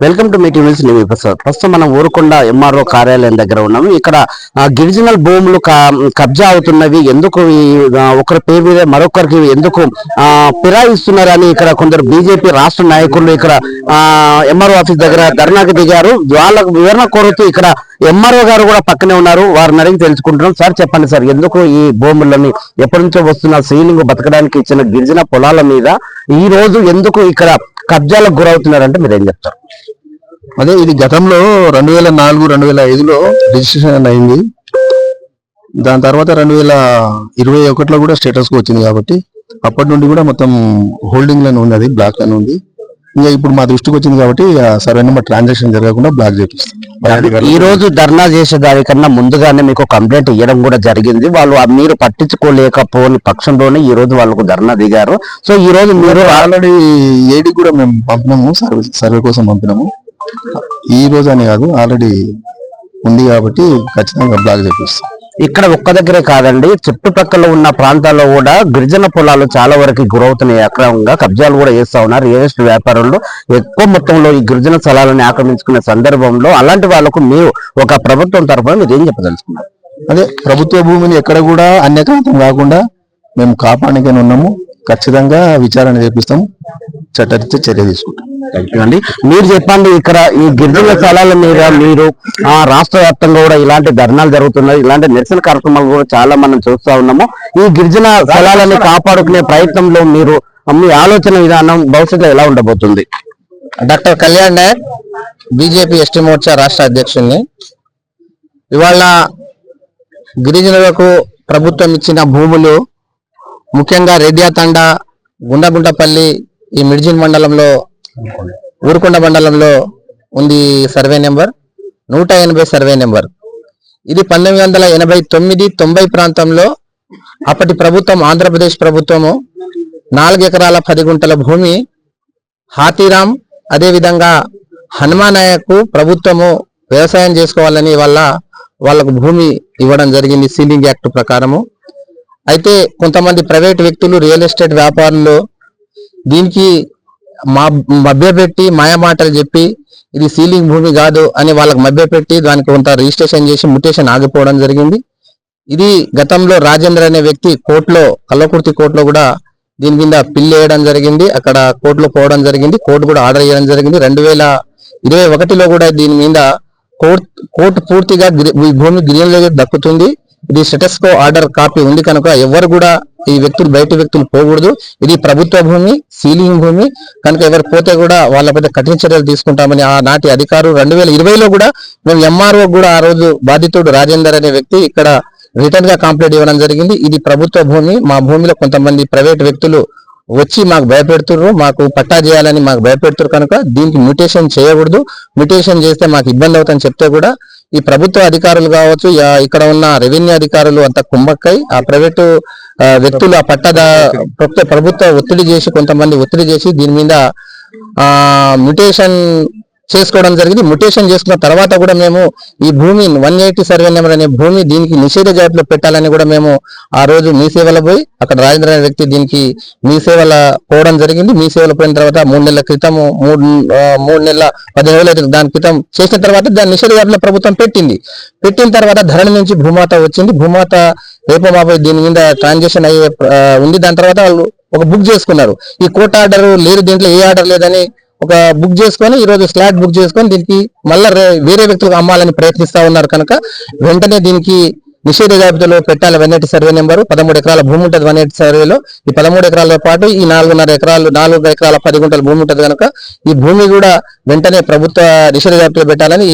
Welcome to meeting news నేను ప్రసాద్ ప్రస్తుతం మనం ఊరుకొండ ఎంఆర్ఓ కార్యాలయం దగ్గర ఉన్నాము. ఇక్కడ గిరిజనల్ భూములు కబ్జా అవుతున్నవి. ఎందుకు ఒకరి పేరు మీద మరొకరికి ఎందుకు ఆ, ఫిరాయిస్తున్నారని ఇక్కడ కొందరు బీజేపీ రాష్ట్ర నాయకులు ఇక్కడ ఎంఆర్ఓ ఆఫీస్ దగ్గర ధర్నాకి దిగారు. వాళ్ళకు వివరణ కోరుతూ ఇక్కడ ఎంఆర్ఓ గారు కూడా పక్కనే ఉన్నారు. వారిని అడిగి తెలుసుకుంటున్నాం. సార్ చెప్పండి సార్ ఎందుకు ఈ భూములని ఎప్పటి నుంచో వస్తున్న సీలింగ్ బతకడానికి ఇచ్చిన గిరిజన పొలాల మీద ఈ రోజు ఎందుకు ఇక్కడ కబ్జాలకు గురవుతున్నారంటే మీరు ఏం చెప్తారు? అదే ఇది గతంలో రెండు వేల నాలుగు రెండు వేల ఐదులో రిజిస్ట్రేషన్ అయింది. దాని తర్వాత రెండు వేల ఇరవై ఒకటిలో కూడా స్టేటస్కి వచ్చింది కాబట్టి అప్పటి నుండి కూడా మొత్తం హోల్డింగ్లను ఉంది అది బ్లాక్లను ఉంది. ఇంకా ఇప్పుడు మా దృష్టికి వచ్చింది కాబట్టి సరైన మా ట్రాన్సాక్షన్ జరగకుండా బ్లాక్ చేపిస్తాం. ఈ రోజు ధర్నా చేసే దానికన్నా ముందుగానే మీకు కంప్లైంట్ ఇవ్వడం కూడా జరిగింది. వాళ్ళు మీరు పట్టించుకోలేకపోని పక్షంలోనే ఈ రోజు వాళ్ళకు ధర్నా దిగారు. సో ఈ రోజు మీరు ఆల్రెడీ ఏడి కూడా మేము పంపినాము సర్వే సర్వే కోసం పంపినాము. ఈ రోజు అని కాదు ఆల్రెడీ ఉంది కాబట్టి ఖచ్చితంగా బ్లాక్ చేపిస్తాం. ఇక్కడ ఒక్క దగ్గరే కాదండి చుట్టుపక్కల ఉన్న ప్రాంతాల్లో కూడా గిరిజన పొలాలు చాలా వరకు గురవుతున్నాయి. అక్రమంగా కబ్జాలు కూడా చేస్తా ఉన్నారు రియల్ ఎస్టేట్ వ్యాపారంలో. ఎక్కువ మొత్తంలో ఈ గిరిజన స్థలాలను ఆక్రమించుకునే సందర్భంలో అలాంటి వాళ్ళకు మీరు ఒక ప్రభుత్వం తరఫున మీరు ఏం చెప్పదలుచుకున్నారు? అదే ప్రభుత్వ భూమిని ఎక్కడ కూడా అన్యక్రాంతం కాకుండా మేము కాపాడనికని ఉన్నాము. ఖచ్చితంగా విచారణ చేపిస్తాము. చట్టరీత్యా చర్య తీసుకుంటాం. అండి. మీరు చెప్పండి ఇక్కడ ఈ గిరిజన స్థలాల మీద మీరు ఆ రాష్ట్ర వ్యాప్తంగా కూడా ఇలాంటి ధర్నాలు జరుగుతున్నాయి. ఇలాంటి నిరసన కార్యక్రమాలు కూడా చాలా మనం చూస్తా ఉన్నాము. ఈ గిరిజన స్థలాలని కాపాడుకునే ప్రయత్నంలో మీరు మీ ఆలోచన విధానం భవిష్యత్తులో ఎలా ఉండబోతుంది? Doctor Kalyan Nayak BJP ST Morcha రాష్ట్ర అధ్యక్షుడిని ఇవాళ గిరిజనులకు ప్రభుత్వం ఇచ్చిన భూములు ముఖ్యంగా రెడ్యాతండ గుండగుంటపల్లి ఈ మిర్జిన్ మండలంలో ఊరుకొండ మండలంలో ఉంది సర్వే నెంబర్. నూట ఎనభై సర్వే నెంబర్. ఇది పంతొమ్మిది వందల ఎనభై తొమ్మిది తొంభై ప్రాంతంలో అప్పటి ప్రభుత్వం ఆంధ్రప్రదేశ్ ప్రభుత్వము నాలుగు ఎకరాల పది గుంటల భూమి హాతీరామ్ అదేవిధంగా హనుమానాయకు ప్రభుత్వము వ్యవసాయం చేసుకోవాలని వల్ల వాళ్ళకు భూమి ఇవ్వడం జరిగింది సీలింగ్ యాక్ట్ ప్రకారము. అయితే కొంతమంది ప్రైవేట్ వ్యక్తులు రియల్ ఎస్టేట్ వ్యాపారులు దీనికి మా మభ్యపెట్టి మాయమాటలు చెప్పి ఇది సీలింగ్ భూమి కాదు అని వాళ్ళకి మభ్యపెట్టి దానికి కొంత రిజిస్ట్రేషన్ చేసి ముటేషన్ ఆగిపోవడం జరిగింది. ఇది గతంలో రాజేంద్ర అనే వ్యక్తి కోర్టులో కల్లకుర్తి కోర్టులో కూడా దీని కింద పిల్ వేయడం జరిగింది. అక్కడ కోర్టులో పోవడం జరిగింది. కోర్టు కూడా ఆర్డర్ చేయడం జరిగింది. రెండు వేల ఇరవై ఒకటిలో కూడా దీని మీద కోర్టు కోర్టు పూర్తిగా ఈ భూమి గ్రీన్ దక్కుతుంది. ఇది స్టేటస్కో ఆర్డర్ కాపీ ఉంది కనుక ఎవరు కూడా ఈ వ్యక్తులు బయట వ్యక్తులు పోకూడదు. ఇది ప్రభుత్వ భూమి సీలింగ్ భూమి. కనుక ఎవరు పోతే కూడా వాళ్ళ మీద కఠిన చర్యలు తీసుకుంటామని ఆనాటి అధికారులు రెండు వేల ఇరవైలో కూడా మేము ఎంఆర్ఓ కూడా ఆ రోజు బాధితుడు రాజేందర్ అనే వ్యక్తి ఇక్కడ రిటర్న్గా కంప్లైంట్ ఇవ్వడం జరిగింది. ఇది ప్రభుత్వ భూమి. మా భూమిలో కొంతమంది ప్రైవేట్ వ్యక్తులు వచ్చి మాకు భయపెడుతున్నారు మాకు పట్టా చేయాలని మాకు భయపెడుతున్నారు కనుక దీనికి మ్యూటేషన్ చేయకూడదు. మ్యూటేషన్ చేస్తే మాకు ఇబ్బంది అవుతుందని చెప్తే కూడా ఈ ప్రభుత్వ అధికారులు కావచ్చు ఇక్కడ ఉన్న రెవెన్యూ అధికారులు అంత కుమ్మక్కై ఆ ప్రైవేటు వ్యక్తులు ఆ పట్టదా ప్రభుత్వ ప్రభుత్వ ఒత్తిడి చేసి కొంతమంది ఒత్తిడి చేసి దీని మీద ఆ మ్యూటేషన్ చేసుకోవడం జరిగింది. మ్యూటేషన్ చేసుకున్న తర్వాత కూడా మేము ఈ భూమి వన్ ఎయిటీ సర్వే నెంబర్ అనే భూమి దీనికి నిషేధ జాబితాలో పెట్టాలని కూడా మేము ఆ రోజు మీ సేవలో పోయి అక్కడ రాజేంద్ర అనే వ్యక్తి దీనికి మీ సేవల పోవడం జరిగింది. మీ సేవలో పోయిన తర్వాత మూడు నెలల క్రితం మూడు మూడు నెలల పదిహేను రోజులు దాని క్రితం చేసిన తర్వాత దాని నిషేధ జాబితాలో ప్రభుత్వం పెట్టింది. పెట్టిన తర్వాత ధరణి నుంచి భూమాత వచ్చింది. భూమాత రేపు దీని మీద ట్రాన్సాక్షన్ అయ్యే ఉంది. దాని తర్వాత వాళ్ళు ఒక బుక్ చేసుకున్నారు. ఈ కోర్టు ఆర్డర్ లేదు దీంట్లో ఏ ఆర్డర్ లేదని ఒక బుక్ చేసుకొని ఈరోజు స్లాట్ బుక్ చేసుకొని దీనికి మళ్ళీ వేరే వ్యక్తులకు అమ్మాలని ప్రయత్నిస్తా ఉన్నారు కనుక వెంటనే దీనికి నిషేధ జాబితాలో పెట్టాలి వన్ ఎయిటీ సర్వే నెంబర్. పదమూడు ఎకరాల భూమి ఉంటుంది వన్ ఎయిటీ సర్వేలో. ఈ పదమూడు ఎకరాలతో పాటు ఈ నాలుగున్నర ఎకరాలు నాలుగు ఎకరాల పది గుంటల భూమి ఉంటుంది కనుక ఈ భూమి కూడా వెంటనే ప్రభుత్వ నిషేధ జాబితాలో పెట్టాలని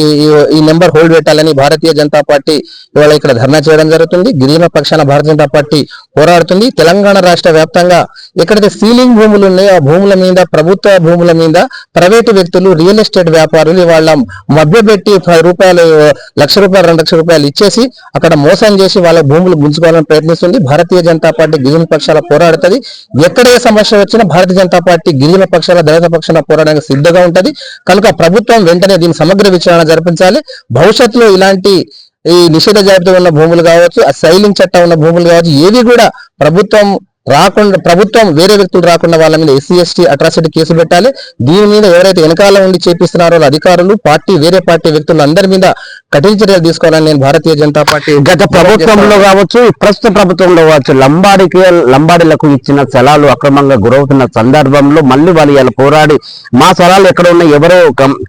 ఈ- నెంబర్ హోల్డ్ పెట్టాలని భారతీయ జనతా పార్టీ ఇవాళ ఇక్కడ ధర్నా చేయడం జరుగుతుంది. గిరిజన పక్షాన భారతీయ జనతా పార్టీ పోరాడుతుంది. తెలంగాణ రాష్ట్ర వ్యాప్తంగా ఎక్కడైతే సీలింగ్ భూములు ఉన్నాయో ఆ భూముల మీద ప్రభుత్వ భూముల మీద ప్రైవేటు వ్యక్తులు రియల్ ఎస్టేట్ వ్యాపారులు వాళ్ళ మభ్యపెట్టి పది రూపాయలు లక్ష రూపాయలు రెండు లక్షల రూపాయలు ఇచ్చేసి అక్కడ మోసం చేసి వాళ్ళ భూములు గుంజుకోవాలని ప్రయత్నిస్తుంది. భారతీయ జనతా పార్టీ గిరిజన పక్షాల పోరాడుతుంది. ఎక్కడ ఏ సమస్య వచ్చినా భారతీయ జనతా పార్టీ గిరిజన పక్షాల దళిత పక్షాల పోరాడడానికి సిద్ధంగా ఉంటది. కనుక ప్రభుత్వం వెంటనే దీని సమగ్ర విచారణ జరిపించాలి. భవిష్యత్తులో ఇలాంటి ఈ నిషేధ జాబితా ఉన్న భూములు కావచ్చు ఆ శైలింగ్ చట్టం ఉన్న భూములు కావచ్చు ఏవి కూడా ప్రభుత్వం రాకుండా ప్రభుత్వం వేరే వ్యక్తులు రాకుండా వాళ్ళ మీద ఎస్సీ ఎస్టీ అట్రాసిటీ కేసు పెట్టాలి. దీని మీద ఎవరైతే వెనకాల ఉండి చేపిస్తున్నారో అధికారులు పార్టీ వేరే పార్టీ వ్యక్తులు అందరి మీద కఠిన చర్యలు తీసుకోవాలని నేను భారతీయ జనతా పార్టీ గత ప్రభుత్వంలో కావచ్చు ప్రస్తుత ప్రభుత్వంలో కావచ్చు లంబాడికి లంబాడీలకు ఇచ్చిన స్థలాలు అక్రమంగా గురవుతున్న సందర్భంలో మళ్ళీ వాళ్ళు ఇలా పోరాడి మా స్థలాలు ఎక్కడ ఉన్నాయి ఎవరో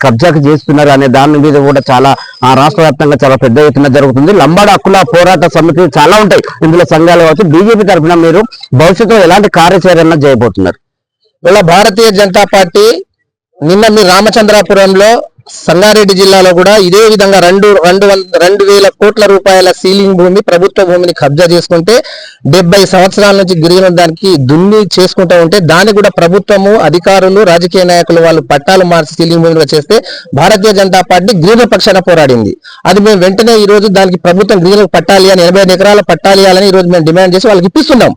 కబ్జాకు చేస్తున్నారు అనే దాని మీద కూడా చాలా ఆ, రాష్ట్ర వ్యాప్తంగా చాలా పెద్ద ఎత్తున జరుగుతుంది. లంబాడ హక్కుల పోరాట సమితి చాలా ఉంటాయి. ఇందులో సంఘాలు కావచ్చు బీజేపీ తరఫున మీరు భవిష్యత్తులో ఎలాంటి కార్యాచరణ చేయబోతున్నారు? ఇలా భారతీయ జనతా పార్టీ నిన్న మీ రామచంద్రాపురంలో సంగారెడ్డి జిల్లాలో కూడా ఇదే విధంగా రెండు రెండు రెండు వేల కోట్ల రూపాయల సీలింగ్ భూమి ప్రభుత్వ భూమిని కబ్జా చేసుకుంటే డెబ్బై సంవత్సరాల నుంచి గిరిజన దానికి దున్ని చేసుకుంటూ ఉంటే దాన్ని కూడా ప్రభుత్వము అధికారులు రాజకీయ నాయకులు వాళ్ళు పట్టాలు మార్చి సీలింగ్ భూమిలో చేస్తే భారతీయ జనతా పార్టీ గిరిజన పక్షాన పోరాడింది. అది మేము వెంటనే ఈ రోజు దానికి ప్రభుత్వం గిరిజనకు పట్టాలి అని ఎనభై ఎకరాల పట్టాలి అని ఈ రోజు మేము డిమాండ్ చేసి వాళ్ళకి ఇప్పిస్తున్నాం.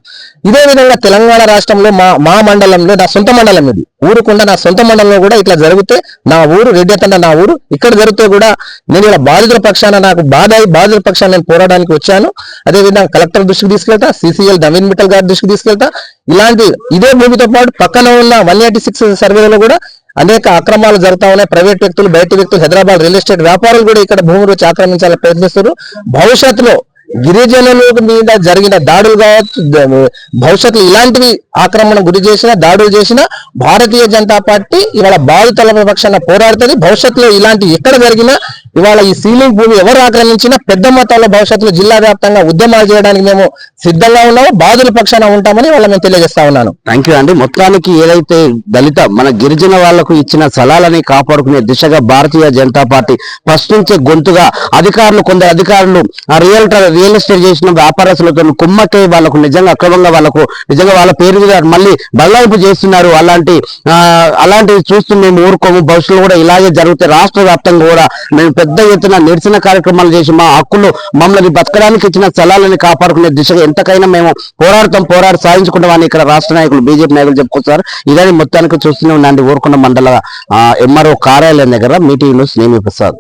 ఇదే విధంగా తెలంగాణ రాష్ట్రంలో మా మా మండలంలో నా సొంత మండలం ఇది. ఊరుకుండా నా సొంత మండలంలో కూడా ఇట్లా జరిగితే నా ఊరు రెడ్డితండ నా ఊరు. ఇక్కడ జరిగితే కూడా నేను ఇలా బాధితుల పక్షాన నాకు బాధ బాధితుల పక్షాన నేను పోరాడానికి వచ్చాను. అదే విధంగా కలెక్టర్ దృష్టికి తీసుకెళ్తా సిసిఎల్ నవీన్ మిట్టల్ గారి దృష్టికి తీసుకెళ్తా. ఇలాంటి ఇదే భూమితో పాటు పక్కన ఉన్న వన్ ఎయిటీ సిక్స్ సర్వేలో కూడా అనేక అక్రమాలు జరుగుతా ఉన్నాయి. ప్రైవేట్ వ్యక్తులు బయట వ్యక్తులు హైదరాబాద్ రియల్ ఎస్టేట్ వ్యాపారులు కూడా ఇక్కడ భూములు వచ్చి ఆక్రమించాలని ప్రయత్నిస్తారు భవిష్యత్తులో గిరిజనుల మీద జరిగిన దాడులు కావచ్చు భవిష్యత్తులో ఇలాంటివి ఆక్రమణ గురి చేసిన దాడులు చేసిన భారతీయ జనతా పార్టీ ఇవాళ బాధితుల పక్షాన పోరాడుతుంది. భవిష్యత్తులో ఇలాంటి ఎక్కడ జరిగినా ఇవాళ ఈ సీలింగ్ భూమి ఎవరు ఆక్రమించినా పెద్ద మొత్తంలో భవిష్యత్తులో జిల్లా వ్యాప్తంగా ఉద్యమాలు చేయడానికి మేము సిద్ధంగా ఉన్నాము. బాధితుల పక్షాన ఉంటామని వాళ్ళ మేము తెలియజేస్తా ఉన్నాను. థ్యాంక్ యూ అండి. మొత్తానికి ఏదైతే దళిత మన గిరిజన వాళ్ళకు ఇచ్చిన స్థలాలని కాపాడుకునే దిశగా భారతీయ జనతా పార్టీ ప్రశ్నించే గొంతుగా అధికారులు కొందరు అధికారులు ఆ రియల్ రియల్ ఎస్టేట్ చేసిన వ్యాపారస్తులతో కుమ్మక్కై వాళ్ళకు నిజంగా అక్రమంగా వాళ్ళకు నిజంగా వాళ్ళ పేరు మీద మళ్ళీ బదలాయింపు చేస్తున్నారు. అలాంటి అలాంటివి చూస్తూ మేము ఊరుకోము. భవిష్యత్తులో కూడా ఇలాగే జరుగుతాయి రాష్ట్ర వ్యాప్తంగా కూడా మేము పెద్ద ఎత్తున నిరసన కార్యక్రమాలు చేసి మా హక్కులు మమ్మల్ని బతకడానికి ఇచ్చిన స్థలాలని కాపాడుకునే దిశగా ఎంతకైనా మేము పోరాడతాం పోరాడి సాధించుకుంటామని ఇక్కడ రాష్ట్ర నాయకులు బీజేపీ నాయకులు చెప్పుకొస్తారు. ఇదని మొత్తానికి చూస్తూనే ఉన్నాండి ఊరుకొండ మండల ఎంఆర్ఓ కార్యాలయం దగ్గర మీటింగ్ స్నేమి ప్రసాద్.